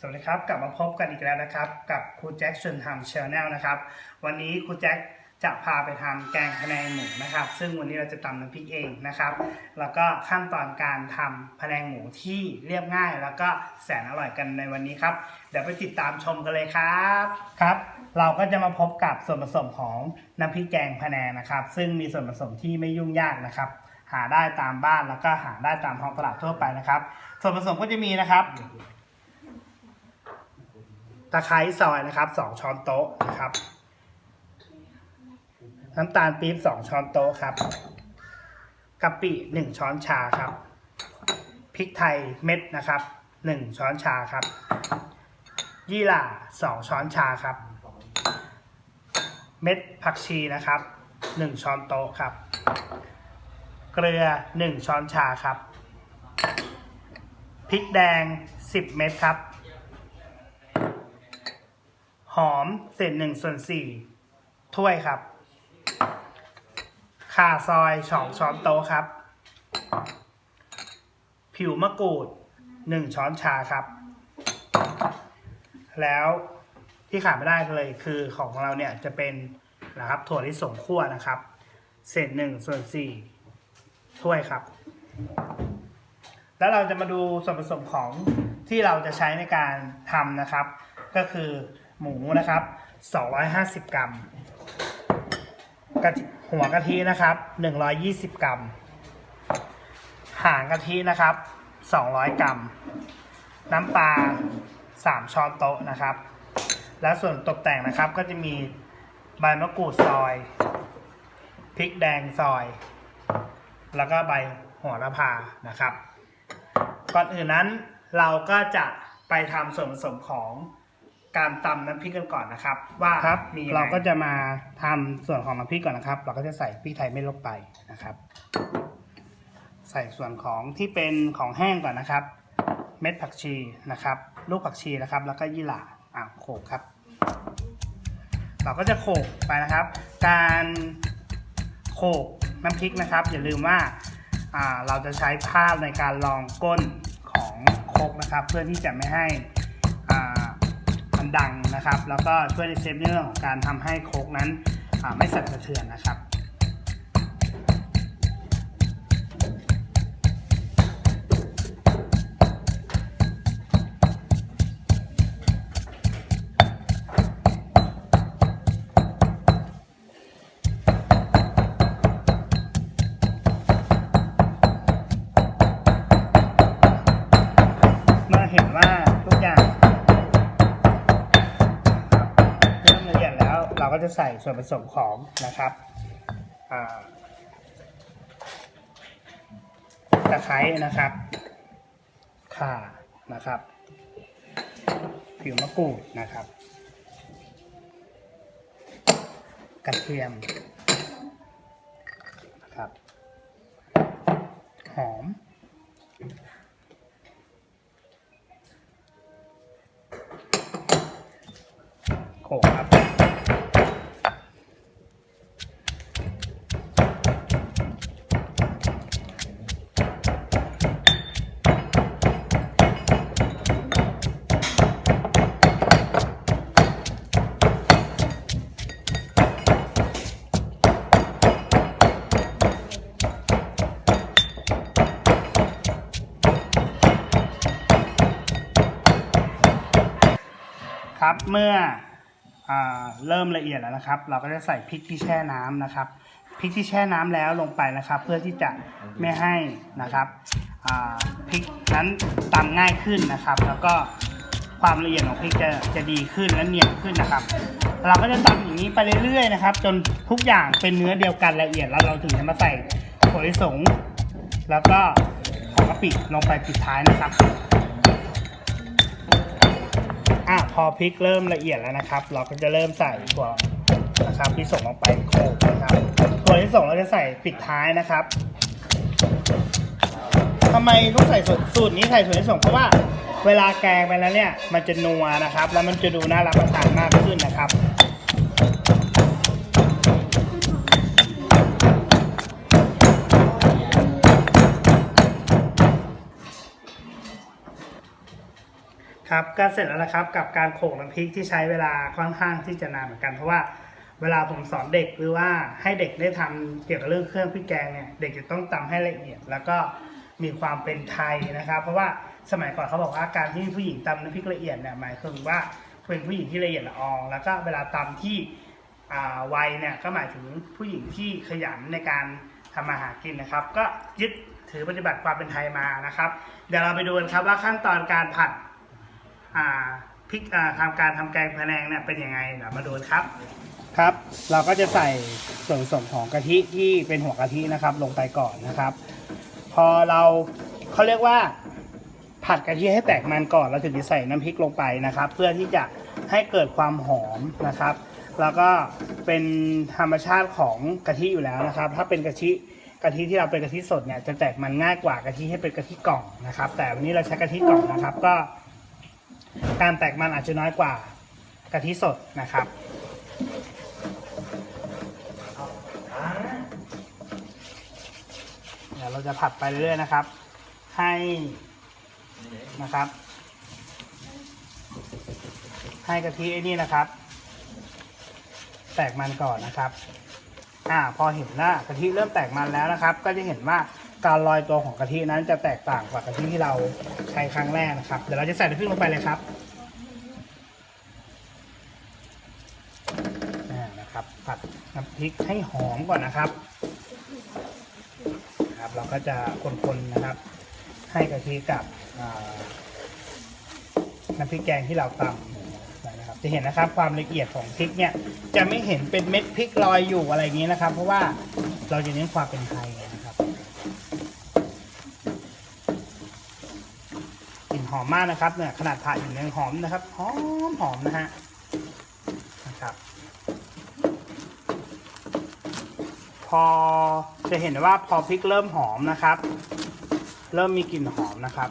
สวัสดีครับ กลับมาพบกันอีกแล้วนะครับ กับครูแจ็คชวนทำชาแนลนะครับ วันนี้ครูแจ็คจะพาไปทำแกงพะแนงหมูนะครับ ซึ่งวันนี้เราจะตำน้ำพริกเองนะครับ แล้วก็ขั้นตอนการทำพะแนงหมูที่เรียบง่าย แล้วก็แสนอร่อยกันในวันนี้ครับ เดี๋ยวไปติดตามชมกันเลยครับครับ เราก็จะมาพบกับส่วนผสมของน้ำพริกแกงพะแนงนะครับ ซึ่งมีส่วนผสมที่ไม่ยุ่งยากนะครับ หาได้ตามบ้านแล้วก็หาได้ตามท้องตลาดทั่วไปนะครับ ส่วนผสมก็จะมีนะครับ ตะไคร้ซอยนะครับสองช้อนโต๊ะนะครับ น้ำตาลปี๊บสองช้อนโต๊ะครับกะปิหนึ่งช้อนชาครับพริกไทยเม็ดนะครับหนึ่งช้อนชาครับ ยี่หร่าสองช้อนชาครับ เม็ดผักชีนะครับหนึ่งช้อนโต๊ะครับ เกลือหนึ่งช้อนชาครับพริกแดงสิบเม็ดครับ หอมเศษหนึ่งส่วนสี่ถ้วยครับข่าซอยสองช้อนโต๊ะครับ ผิวมะกรูดหนึ่งช้อนชาครับ แล้วที่ขาดไม่ได้เลยคือของเราเนี่ยจะเป็นนะครับถั่วลิสงคั่วนะครับ เศษหนึ่งส่วนสี่ถ้วยครับ แล้วเราจะมาดูส่วนผสมของที่เราจะใช้ในการทำนะครับ ก็คือหมูนะครับ 250 กรัมกะทิหัวกะทินะครับ 120 กรัม หางกะทินะครับ 200 กรัม น้ำปลา 3 ช้อนโต๊ะนะครับ แล้วส่วนตกแต่งนะครับก็จะมีใบมะกรูดซอย พริกแดงซอย แล้วก็ใบโหัวละพานะครับ ก่อนอื่นนั้นเราก็จะไปทำส่วนผสมของ การตำน้ำพริกกันก่อนนะครับ ว่าครับมีเราเราก็ก็จะมาทำส่วนของน้ำพริกก่อนนะครับ เราก็จะใส่พริกไทยไม่ลงไปนะครับ ใส่ส่วนของที่เป็นของแห้งก่อนนะครับ เม็ดผักชีนะครับ ลูกผักชีนะครับ แล้วก็ยี่หร่าอ่าโขลกครับ เราก็จะโขลกไปนะครับ การโขลกน้ำพริกนะครับ อย่าลืมว่าอ่าเราจะใช้ผ้าในการรองก้นของโครกนะครับ เพื่อที่จะไม่ให้อ่า มันดังนะครับ แล้วก็ช่วยในเซฟในเรื่องของการทำให้โคกนั้นไม่สั่นสะเทือนนะครับ จะใส่ส่วนผสมของนะครับตะไคร้นะครับข่านะครับ ผิวมะกรูดนะครับ กระเทียมนะครับหอมโขครับ ครับ เมื่ออเริ่มละเอียดแล้วนะครับ เราก็จะใส่พริกที่แช่น้ำนะครับพริกที่แช่น้ำแล้วลงไปนะครับ เพื่อที่จะไม่ให้นะครับพริกนั้นตำง่ายขึ้นนะครับ แล้วก็ความละเอียดของพริกจะจะดีขึ้นและเนียนขึ้นนะครับ เราก็จะตำอย่างนี้ไปเรื่อยๆนะครับ จนทุกอย่างเป็นเนื้อเดียวกันละเอียดแล้วเราถึงจะมาใส่ถั่วลิสงแล้วก็ของกะปิลงไปปิดท้ายนะครับ อะพอพริกเริ่มละเอียดแล้วนะครับ เราก็จะเริ่มใส่ถั่วนะครับที่ส่งลงไปโขลกนะครับถั่วที่ส่งเราจะใส่ปิดท้ายนะครับทำไมต้องใส่สูตรสูตรนี้ใส่ถั่วที่ส่งเพราะว่าเวลาแกงไปแล้วเนี่ยมันจะนัวนะครับ แล้วมันจะดูน่ารับประทานมากขึ้นนะครับ ครับก็เสร็จแล้วนะครับกับการโขลกน้ำพริกที่ใช้เวลาค่อนข้างที่จะนานเหมือนกันเพราะว่าเวลาผมสอนเด็กหรือว่าให้เด็กได้ทำเกี่ยวกับเรื่องเครื่องพริกแกงเนี่ยเด็กจะต้องตำให้ละเอียด แล้วก็มีความเป็นไทยนะครับ เพราะว่าสมัยก่อนเขาบอกว่าการที่ผู้หญิงตำน้ำพริกละเอียดเนี่ยหมายถึงว่าเป็นผู้หญิงที่ละเอียดละออง แล้วก็เวลาตำที่วัยเนี่ยก็หมายถึงผู้หญิงที่ขยันในการทำมาหากินนะครับ ก็ยึดถือปฏิบัติความเป็นไทยมานะครับ เดี๋ยวเราไปดูกันครับว่าขั้นตอนการผัด พริกาทำการทำแกงพะแนงเนี่ยเป็นยังไงเดี๋ยวมาดูครับ ครับ เราก็จะใส่ส่วนผสมของกะทิที่เป็นหัวกะทินะครับ ลงไปก่อนนะครับ พอเราเขาเรียกว่า ผัดกะทิให้แตกมันก่อนเราถึงจะใส่น้ำพริกลงไปนะครับ เพื่อที่จะให้เกิดความหอมนะครับ แล้วก็เป็นธรรมชาติของกะทิอยู่แล้วนะครับ ถ้าเป็นกะทิกะทิที่เราเป็นกะทิสดเนี่ยจะแตกมันง่ายกว่ากะทิให้เป็นกะทิกล่องนะครับ แต่วันนี้เราใช้กะทิกล่องนะครับ ก็ การแตกมันอาจจะน้อยกว่ากะทิสดนะครับ เดี๋ยวเราจะผัดไปเรื่อยๆนะครับ ให้นะครับ ให้กะทิไอ้นี่นะครับ แตกมันก่อนนะครับ อ่าพอเห็นว่ากะทิเริ่มแตกมันแล้วนะครับ ก็จะเห็นว่า การลอยตัวของกะทินั้นจะแตกต่างกว่ากะทิที่เราใช้ครั้งแรกนะครับ เดี๋ยวเราจะใส่น้ำพริกลงไปเลยครับนะครับผัดน้ำพริกให้หอมก่อนนะครับครับ เราก็จะคนๆนะครับ ให้กะทิกับน้ำพริกแกงที่เราตำนะครับ จะเห็นนะครับความละเอียดของพริกเนี่ยจะไม่เห็นเป็นเม็ดพริกลอยอยู่อะไรอย่างนี้นะครับ เพราะว่าเราจะเน้นความเป็นไทยนะครับกลิ่น หอมมากนะครับเนี่ยขนาดผ่าอยู่ยังหอมนะครับหอมหอมนะฮะนะครับ พอจะเห็นว่าพอพริกเริ่มหอมนะครับ เริ่มมีกลิ่นหอมนะครับ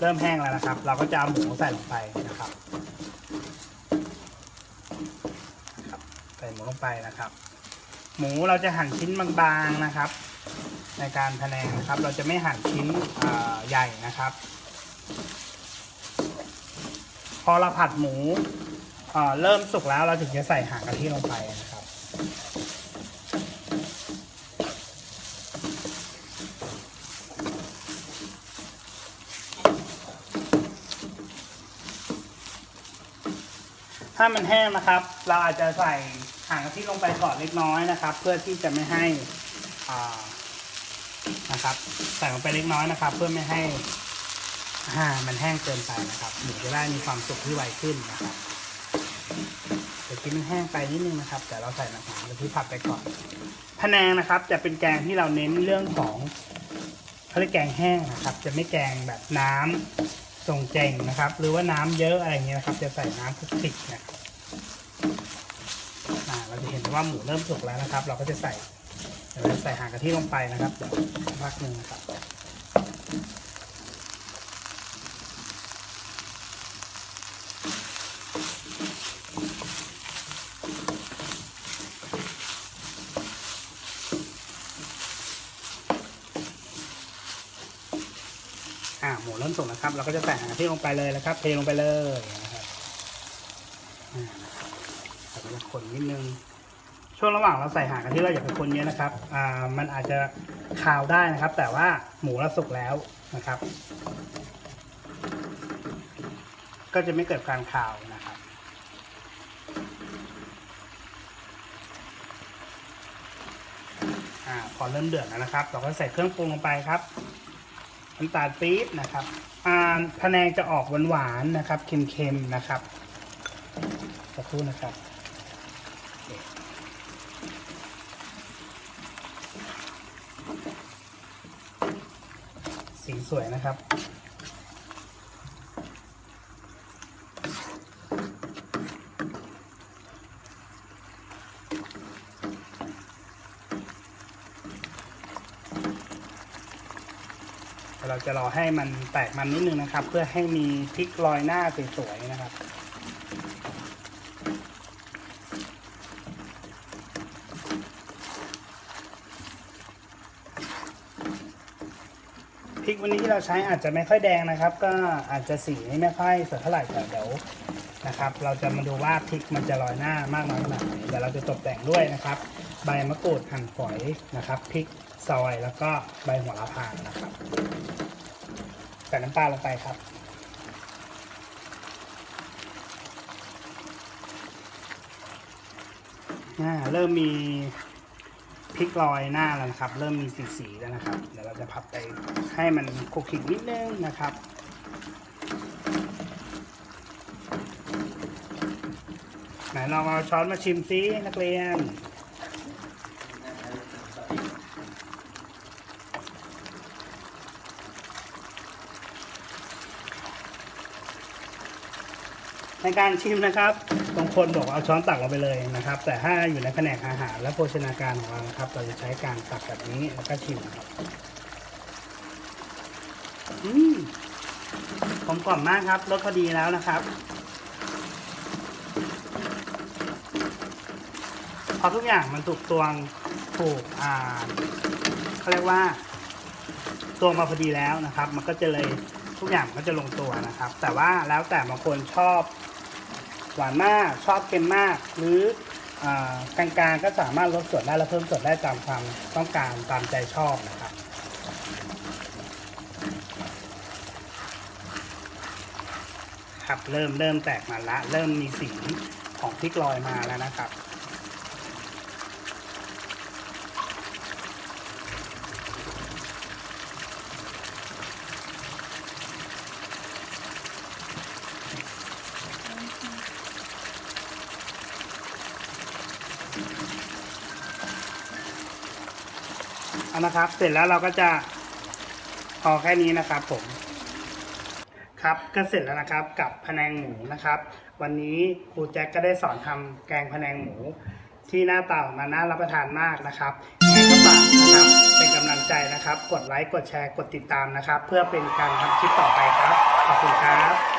เริ่มแห้งแล้วนะครับ เราก็จะเอาหมูใส่ลงไปนะครับ ใส่หมูลงไปนะครับ หมูเราจะหั่นชิ้นบางๆนะครับ ในการพะแนงนะครับ เราจะไม่หั่นชิ้นใหญ่นะครับ พอเราผัดหมูเอ่อเริ่มสุกแล้วเราถึงจะใส่หางกะทิลงไปนะครับ ถ้ามันแห้งนะครับ เราอาจจะใส่ หางกะทิลงไปก่อนเล็กน้อยนะครับ เพื่อที่จะไม่ให้นะครับใส่ลงไปเล็กน้อยนะครับ เพื่อไม่ให้อ่ามันแห้งเกินไปนะครับหมูจะได้มีความสุกที่ไวขึ้นนะครับเดี๋ยวกินมันแห้งไปนิดนึงนะครับ แต่เราใส่น้ำหอมกะทิผัดไปก่อนพะแนงนะครับ จะเป็นแกงที่เราเน้นเรื่องของเขาเรียกแกงแห้งนะครับ จะไม่แกงแบบน้ำทรงเจงนะครับ หรือว่าน้ำเยอะอะไรเงี้ยนะครับ จะใส่น้ำคลุกคลิกนะครับอ่า เราจะเห็นว่าหมูเริ่มสุกแล้วนะครับ เราก็จะใส่เราจะใส่หางกะทิลงไปนะครับพักหนึ่งครับอ่าหมูเริ่มสุกนะครับ เราก็จะใส่หางกะทิลงไปเลยนะครับ เทลงไปเลยนะครับอ่านะครับ เราก็จะคนนิดนึง ช่วงระหว่างเราใส่หางกะทิเราอย่าไปคนเยอะนะครับ อ่า มันอาจจะคาวได้นะครับ แต่ว่าหมูเราสุกแล้วนะครับ ก็จะไม่เกิดการคาวนะครับอ่าพอเริ่มเดือดแล้วนะครับ เราก็ใส่เครื่องปรุงลงไปครับน้ำตาลปี๊บนะครับอ่าพะแนงจะออกหวานๆนะครับ เค็มๆนะครับสักครู่นะครับ สีสวยนะครับ เราจะรอให้มันแตกมันนิดนึงนะครับ เพื่อให้มีพริกลอยหน้าสวยๆนะครับ กวันนี้ที่เราใช้อาจจะไม่ค่อยแดงนะครับ ก็อาจจะสีไม่ค่อยสวยเท่าไหร่แต่เดี๋ยวนะครับ เราจะมาดูว่าพริกมันจะลอยหน้ามากน้อยขนาดไหนเดี๋ยวเราจะตกแต่งด้วยนะครับ ใบมะกรูดหั่นฝอยนะครับพริกซอยแล้วก็ใบหัวละพานะครับใส่น้ำปลาลงไปครับอ่าเริ่มมี พริกลอยหน้าแล้วนะครับ เริ่มมีสีสีแล้วนะครับ เดี๋ยวเราจะพับไปให้มันคลุกคลิกนิดนึงนะครับ ไหนลองเอาช้อนมาชิมซินักเรียน ในการชิมนะครับบางคนบอกเอาช้อนตักลงไปเลยนะครับ แต่ถ้าอยู่ในแผนกอาหารและโภชนาการของเรานะครับ เราจะใช้การตักแบบนี้แล้วก็ชิมครับอืมกลมกล่อมมากครับรสพอดีแล้วนะครับพอทุกอย่างมันถูกตวงถูกอ่าเขาเรียกว่าตวงมาพอดีแล้วนะครับ มันก็จะเลยทุกอย่างมันก็จะลงตัวนะครับ แต่ว่าแล้วแต่บางคนชอบ หวานมากชอบเค็มมาก หรืออกลางๆก็สามารถลดส่วนได้และเพิ่มส่วนได้ตามความต้องการตามใจชอบนะครับครับเริ่มเริ่มแตกมาละ เริ่มมีสีของพริกลอยมาแล้วนะครับ เอานะครับ เสร็จแล้วเราก็จะพอแค่นี้นะครับผม ครับก็เสร็จแล้วนะครับกับพะแนงหมูนะครับ วันนี้ครูแจ็คก็ได้สอนทำแกงพะแนงหมู ที่หน้าตาออกมาน่ารับประทานมากนะครับยังไงก็ฝากนะครับเป็นกำลังใจนะครับ กดไลค์กดแชร์กดติดตามนะครับ เพื่อเป็นการทำคลิปต่อไปครับ ขอบคุณครับ